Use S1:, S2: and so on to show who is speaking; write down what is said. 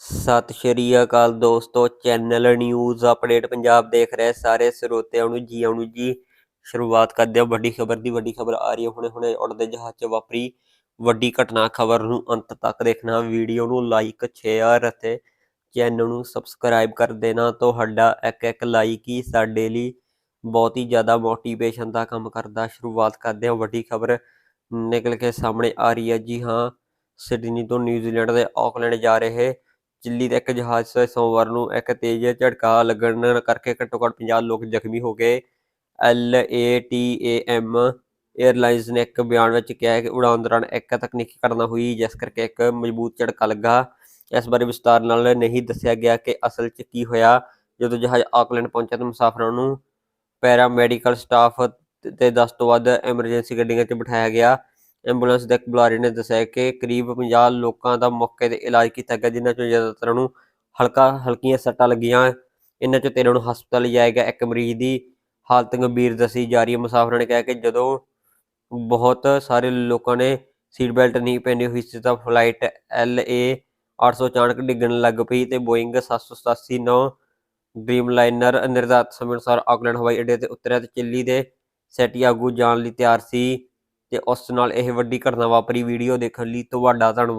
S1: ਸਤਿ ਸ਼੍ਰੀ ਅਕਾਲ ਦੋਸਤੋ, channel news update Punjab ਦੇਖ ਰਹੇ ਸਾਰੇ ਸਰੋਤਿਆਂ ਨੂੰ ਜੀ, ਆਉਣ ਨੂੰ ਜੀ। ਸ਼ੁਰੂਆਤ ਕਰਦੇ ਹਾਂ, ਵੱਡੀ ਖਬਰ ਦੀ, ਵੱਡੀ ਖਬਰ ਆ ਰਹੀ ਹੈ। ਹੁਣੇ ਹੁਣੇ ਉੜਦੇ ਜਹਾਜ਼ 'ਚ ਵਾਪਰੀ ਵੱਡੀ ਘਟਨਾ, ਖਬਰ ਨੂੰ ਅੰਤ ਤੱਕ ਦੇਖਣਾ। ਵੀਡੀਓ ਨੂੰ ਲਾਈਕ ਸ਼ੇਅਰ ਅਤੇ ਚੈਨਲ ਨੂੰ ਸਬਸਕ੍ਰਾਈਬ ਕਰ ਦੇਣਾ। ਤੁਹਾਡਾ ਇੱਕ ਇੱਕ ਲਾਈਕ ਹੀ ਸਾਡੇ ਲਈ ਬਹੁਤ ਹੀ ਜ਼ਿਆਦਾ ਮੋਟੀਵੇਸ਼ਨ ਦਾ ਕੰਮ ਕਰਦਾ। ਸ਼ੁਰੂਆਤ ਕਰਦੇ ਹਾਂ, ਵੱਡੀ ਖਬਰ ਨਿਕਲ ਕੇ ਸਾਹਮਣੇ ਆ ਰਹੀ ਹੈ। ਜੀ ਹਾਂ, ਸਿਡਨੀ ਤੋਂ ਨਿਊਜ਼ੀਲੈਂਡ ਦੇ ਆਕਲੈਂਡ ਜਾ ਰਹੇ ਚਿੱਲੀ ਦੇ ਇੱਕ ਜਹਾਜ਼ ਸੇ, ਸੋਮਵਾਰ ਨੂੰ ਇੱਕ ਤੇਜ਼ ਝਟਕਾ ਲੱਗਣ ਕਰਕੇ ਘੱਟੋ ਘੱਟ 50 ਲੋਕ ਜ਼ਖਮੀ ਹੋ ਗਏ। ਐਲ ਏ ਟੀ 에ਅਰਲਾਈਨਸ ਨੇ ਇੱਕ ਬਿਆਨ ਵਿੱਚ ਕਿਹਾ ਹੈ ਕਿ ਉਡਾਨ ਦੌਰਾਨ ਇੱਕ ਤਕਨੀਕੀ ਘਟਨਾ ਹੋਈ, ਜਿਸ ਕਰਕੇ ਇੱਕ ਮਜ਼ਬੂਤ ਝਟਕਾ ਲੱਗਾ। ਇਸ ਬਾਰੇ ਵਿਸਤਾਰ ਨਾਲ ਨਹੀਂ ਦੱਸਿਆ ਗਿਆ ਕਿ ਅਸਲ 'ਚ ਕੀ ਹੋਇਆ। ਜਦੋਂ ਜਹਾਜ਼ ਆਕਲੈਂਡ ਪਹੁੰਚਿਆ ਤਾਂ ਮੁਸਾਫਰਾਂ ਨੂੰ ਪੈਰਾਮੈਡੀਕਲ ਸਟਾਫ ਤੇ 10 ਤੋਂ ਵੱਧ ਐਮਰਜੈਂਸੀ ਗੱਡੀਆਂ 'ਚ ਬਿਠਾਇਆ ਗਿਆ। ਐਂਬੂਲੈਂਸ ਦੇ ਇੱਕ ਬੁਲਾਰੇ ਨੇ ਦੱਸਿਆ ਕਿ ਕਰੀਬ 50 ਲੋਕਾਂ ਦਾ ਮੌਕੇ ਤੇ ਇਲਾਜ ਕੀਤਾ ਗਿਆ, ਜਿਨ੍ਹਾਂ ਚੋਂ ਜ਼ਿਆਦਾਤਰ ਨੂੰ ਹਲਕਾ, ਹਲਕੀਆਂ ਸੱਟਾਂ ਲੱਗੀਆਂ। ਇਹਨਾਂ ਚੋਂ 13 ਨੂੰ ਹਸਪਤਾਲ ਲਿਜਾਇਆ ਗਿਆ। ਇੱਕ ਮਰੀਜ਼ ਦੀ ਹਾਲਤ ਗੰਭੀਰ ਦੱਸੀ ਜਾ ਰਹੀ ਹੈ। ਮੁਸਾਫਰਾਂ ਨੇ ਕਿਹਾ ਕਿ ਜਦੋਂ ਬਹੁਤ ਸਾਰੇ ਲੋਕਾਂ ਨੇ ਸੀਟ ਬੈਲਟ ਨਹੀਂ ਪਹਿਨੀ ਹੋਈ ਸੀ, ਤਾਂ ਫਲਾਈਟ ਐਲ ਏ 800 ਅਚਾਨਕ ਡਿੱਗਣ ਲੱਗ ਪਈ ਤੇ ਬੋਇੰਗ 787 9 ਡ੍ਰੀਮ ਲਾਈਨਰ ਨਿਰਧਾਰਤ ਸਮੇਂ ਅਨੁਸਾਰ ਆਕਲੈਂਡ, ਹਵਾਈ ਅੱਡੇ ਤੇ ਉਤਰਿਆ ਤੇ ਚਿੱਲੀ ਦੇ ਸੈਟੀਆਗੋ ਜਾਣ ਲਈ ਤਿਆਰ ਸੀ। ਤੇ ਉਸ ਨਾਲ ਇਹ ਵੱਡੀ ਘਟਨਾ ਵਾਪਰੀ ਵੀਡੀਓ ਦੇਖਣ ਲਈ ਤੁਹਾਡਾ ਧੰਨਵਾਦ।